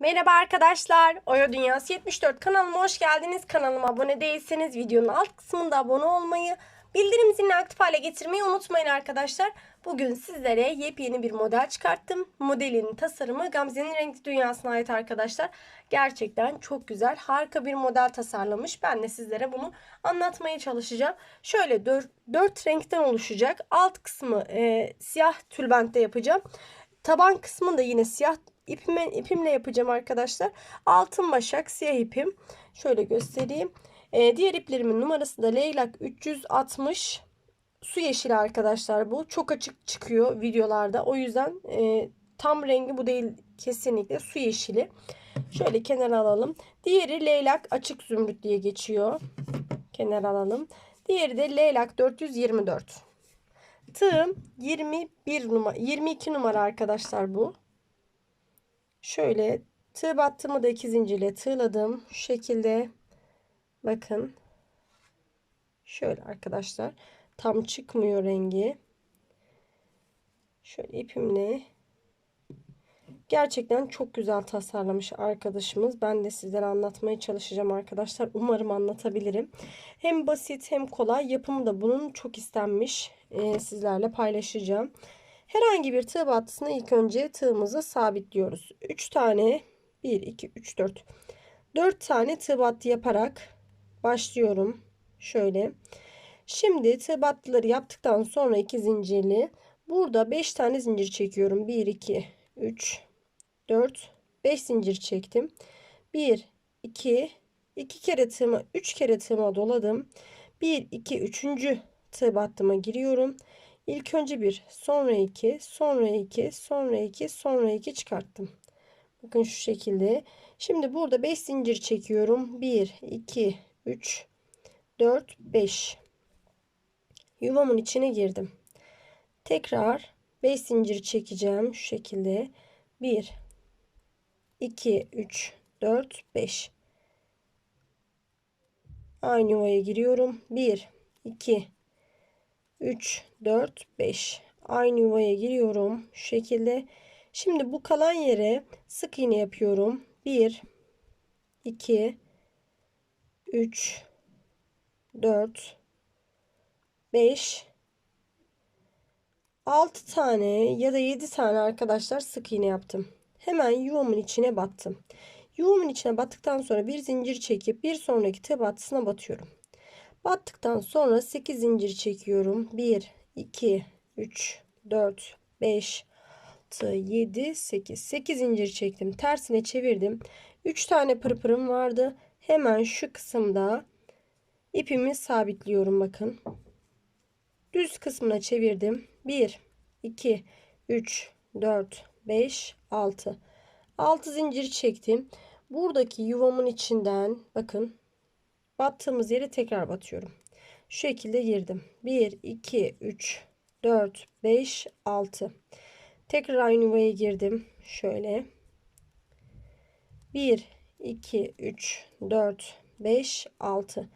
Merhaba arkadaşlar. Oyo Dünyası 74 kanalıma hoş geldiniz. Kanalıma abone değilseniz videonun alt kısmında abone olmayı, bildirim zilini aktif hale getirmeyi unutmayın arkadaşlar. Bugün sizlere yepyeni bir model çıkarttım. Modelin tasarımı Gamze'nin renkli dünyasına ait arkadaşlar. Gerçekten çok güzel, harika bir model tasarlamış. Ben de sizlere bunu anlatmaya çalışacağım. Şöyle 4, 4 renkten oluşacak. Alt kısmı e, siyah tülbentte yapacağım. Taban kısmını da yine siyah ipime, ipimle yapacağım arkadaşlar. Altın başak siyah ipim. Şöyle göstereyim. Ee, diğer iplerimin numarası da leylak 360 su yeşili arkadaşlar bu. Çok açık çıkıyor videolarda. O yüzden e, tam rengi bu değil kesinlikle su yeşili. Şöyle kenara alalım. Diğeri leylak açık zümrüt diye geçiyor. Kenara alalım. Diğeri de leylak 424. Tığım 21 numara 22 numara arkadaşlar bu. Şöyle tığ battımı da iki zincirle tığladım. Şu şekilde bakın. Şöyle arkadaşlar. Tam çıkmıyor rengi. Şöyle ipimle Gerçekten çok güzel tasarlamış arkadaşımız. Ben de sizlere anlatmaya çalışacağım arkadaşlar. Umarım anlatabilirim. Hem basit hem kolay. Yapımı da bunun çok istenmiş. Ee, sizlerle paylaşacağım. Herhangi bir tığ battısına ilk önce tığımızı sabitliyoruz. 3 tane 1, 2, 3, 4. 4 tane tığ battı yaparak başlıyorum. Şöyle. Şimdi tığ battıları yaptıktan sonra 2 zincirli. Burada 5 tane zincir çekiyorum. 1, 2, 3, 4, 5 zincir çektim. 1, 2, 2 kere tığıma, 3 kere tığıma doladım. 1, 2, 3. tığ battıma giriyorum. İlk önce 1, sonra 2, sonra 2, sonra 2, sonra 2 çıkarttım. Bakın şu şekilde. Şimdi burada 5 zincir çekiyorum. 1, 2, 3, 4, 5. Yuvamın içine girdim. Tekrar 5 zincir çekeceğim şu şekilde. 1 2 3 4 5 Aynı yuvaya giriyorum. 1 2 3 4 5 Aynı yuvaya giriyorum şu şekilde. Şimdi bu kalan yere sık iğne yapıyorum. 1 2 3 4 5 6 tane ya da 7 tane arkadaşlar sık iğne yaptım. Hemen yuvamın içine battım. Yuvamın içine battıktan sonra bir zincir çekip bir sonraki tığ battısına batıyorum. Battıktan sonra 8 zincir çekiyorum. 1, 2, 3, 4, 5, 6, 7, 8. 8 zincir çektim. Tersine çevirdim. 3 tane pırpırım vardı. Hemen şu kısımda ipimi sabitliyorum bakın. Düz kısmına çevirdim. 1, 2, 3, 4, 5, 6. 6 zincir çektim. Buradaki yuvamın içinden bakın battığımız yere tekrar batıyorum. Şu şekilde girdim. 1, 2, 3, 4, 5, 6. Tekrar aynı yuvaya girdim. Şöyle. 1, 2, 3, 4, 5, 6.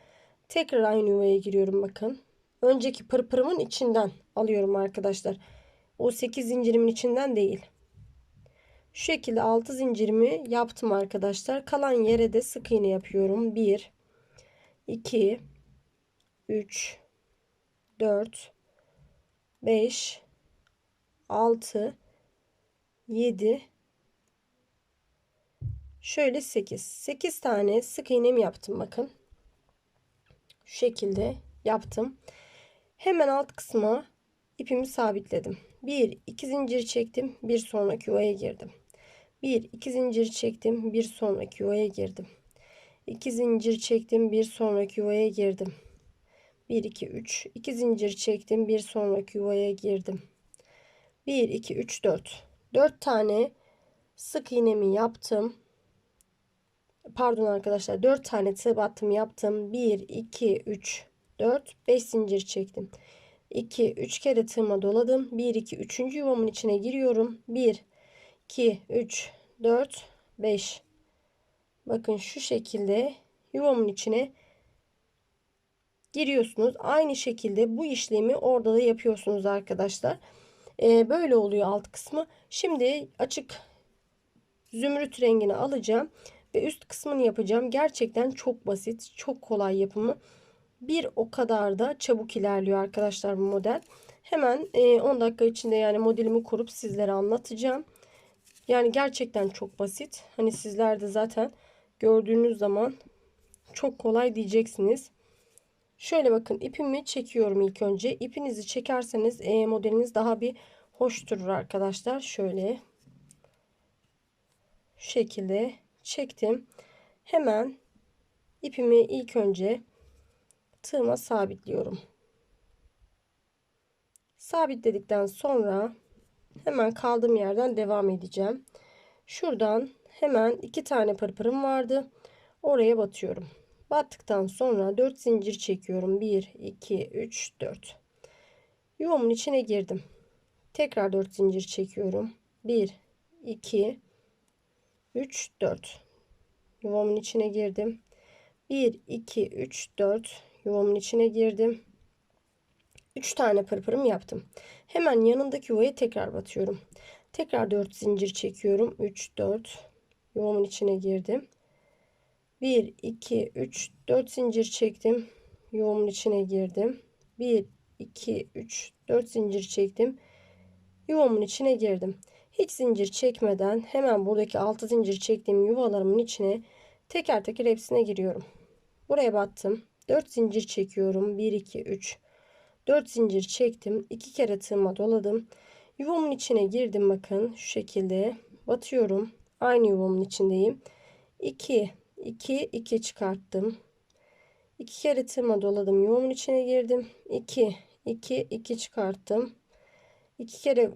Tekrar aynı yuvaya giriyorum bakın. Önceki pırpırımın içinden alıyorum arkadaşlar. O 8 zincirimin içinden değil. Şu şekilde 6 zincirimi yaptım arkadaşlar. Kalan yere de sık iğne yapıyorum. 1 2 3 4 5 6 7 şöyle 8 8 tane sık iğnemi yaptım bakın. Şu şekilde yaptım. Hemen alt kısma ipimi sabitledim. 1 2 zincir çektim bir sonraki yuvaya girdim. 1 2 zincir çektim bir sonraki yuvaya girdim 2 zincir çektim bir sonraki yuvaya girdim. 1 2 3 2 zincir çektim bir sonraki yuvaya girdim. 1 2 3 4 4 tane sık iğnemi yaptım. Pardon arkadaşlar 4 tane tığ battım yaptım. 1 2 3 4 5 zincir çektim. 2 3 kere tığıma doladım. 1 2 3. yuvamın içine giriyorum. 1 2 3 4 5 bakın şu şekilde yuvamın içine giriyorsunuz aynı şekilde bu işlemi orada da yapıyorsunuz arkadaşlar ee, böyle oluyor alt kısmı şimdi açık zümrüt rengini alacağım ve üst kısmını yapacağım. Gerçekten çok basit, çok kolay yapımı. Bir o kadar da çabuk ilerliyor arkadaşlar bu model. Hemen 10 dakika içinde yani modelimi kurup sizlere anlatacağım. Yani gerçekten çok basit. Hani sizler de zaten gördüğünüz zaman çok kolay diyeceksiniz. Şöyle bakın ipimi çekiyorum ilk önce. İpinizi çekerseniz e, modeliniz daha bir hoş durur arkadaşlar. Şöyle şu şekilde çektim. Hemen ipimi ilk önce tığıma sabitliyorum. Sabitledikten sonra hemen kaldığım yerden devam edeceğim. Şuradan hemen iki tane pırpırım vardı. Oraya batıyorum. Battıktan sonra 4 zincir çekiyorum. 1, 2, 3, 4. Yuvamın içine girdim. Tekrar 4 zincir çekiyorum. 1, 2, 3, 4. Yuvamın içine girdim. 1, 2, 3, 4. Yuvamın içine girdim. 3 tane pırpırım yaptım. Hemen yanındaki yuvaya tekrar batıyorum. Tekrar 4 zincir çekiyorum. 3, 4. Yuvamın içine girdim. 1, 2, 3, 4 zincir çektim. Yuvamın içine girdim. 1, 2, 3, 4 zincir çektim. Yuvamın içine girdim. Hiç zincir çekmeden hemen buradaki 6 zincir çektiğim yuvalarımın içine teker teker hepsine giriyorum. Buraya battım. 4 zincir çekiyorum. 1, 2, 3, 4 zincir çektim. 2 kere tığıma doladım. Yuvamın içine girdim bakın şu şekilde batıyorum. Aynı yuvamın içindeyim. 2 2 2 çıkarttım. 2 kere tığıma doladım. Yuvamın içine girdim. 2 2 2 çıkarttım. 2 kere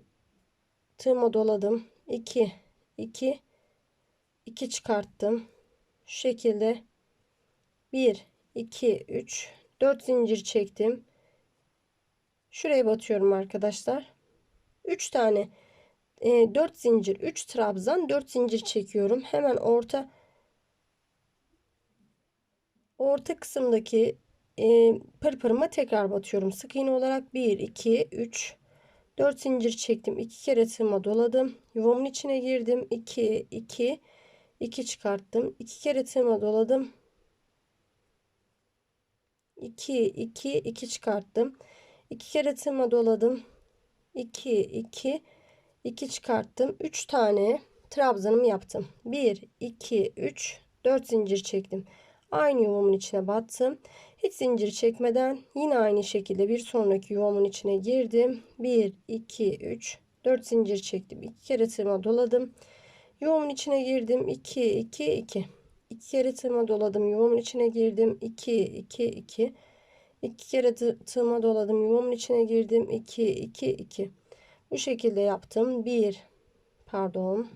tığıma doladım. 2 2 2 çıkarttım. Şu şekilde 1 2 3 4 zincir çektim. Şuraya batıyorum arkadaşlar. 3 tane e, 4 zincir 3 trabzan 4 zincir çekiyorum. Hemen orta orta kısımdaki e, pırpırıma tekrar batıyorum. Sık iğne olarak 1 2 3 4 zincir çektim. 2 kere tığıma doladım. Yuvamın içine girdim. 2 2 2 çıkarttım. 2 kere tığıma doladım. 2 2 2 çıkarttım. 2 kere tığıma doladım. 2 2 2 çıkarttım. 3 tane trabzanımı yaptım. 1 2 3 4 zincir çektim. Aynı yuvamın içine battım. Hiç zincir çekmeden yine aynı şekilde bir sonraki yuvamın içine girdim. 1 2 3 4 zincir çektim. 2 kere tığıma doladım. Yuvamın içine girdim. 2 2 2 2 kere tığıma doladım. Yuvamın içine girdim. 2 2 2 2 kere tığıma doladım. Yuvamın içine girdim. 2 2 2 bu şekilde yaptım. 1 pardon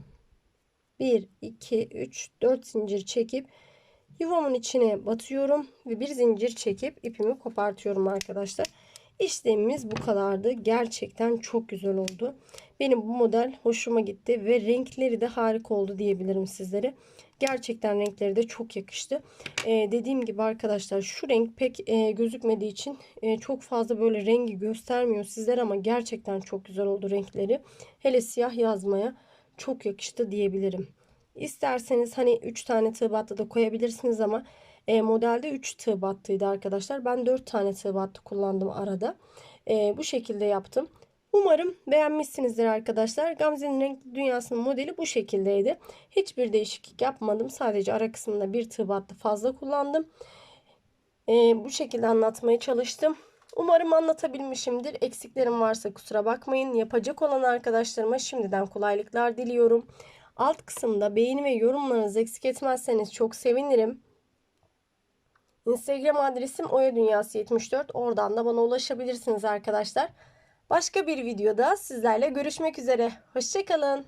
1 2 3 4 zincir çekip yuvamın içine batıyorum ve bir zincir çekip ipimi kopartıyorum arkadaşlar. İşlemimiz bu kadardı. Gerçekten çok güzel oldu. Benim bu model hoşuma gitti ve renkleri de harika oldu diyebilirim sizlere. Gerçekten renkleri de çok yakıştı. Ee, dediğim gibi arkadaşlar şu renk pek e, gözükmediği için e, çok fazla böyle rengi göstermiyor sizler ama gerçekten çok güzel oldu renkleri. Hele siyah yazmaya çok yakıştı diyebilirim. İsterseniz hani 3 tane tığ battı da koyabilirsiniz ama e, modelde 3 tığ battıydı arkadaşlar. Ben 4 tane tığ battı kullandım arada. E, bu şekilde yaptım. Umarım beğenmişsinizdir arkadaşlar. Gamze'nin renkli dünyasının modeli bu şekildeydi. Hiçbir değişiklik yapmadım. Sadece ara kısmında bir tığ battı fazla kullandım. E, bu şekilde anlatmaya çalıştım. Umarım anlatabilmişimdir. Eksiklerim varsa kusura bakmayın. Yapacak olan arkadaşlarıma şimdiden kolaylıklar diliyorum. Alt kısımda beğeni ve yorumlarınızı eksik etmezseniz çok sevinirim. Instagram adresim Oya Dünyası 74. Oradan da bana ulaşabilirsiniz arkadaşlar. Başka bir videoda sizlerle görüşmek üzere. Hoşçakalın.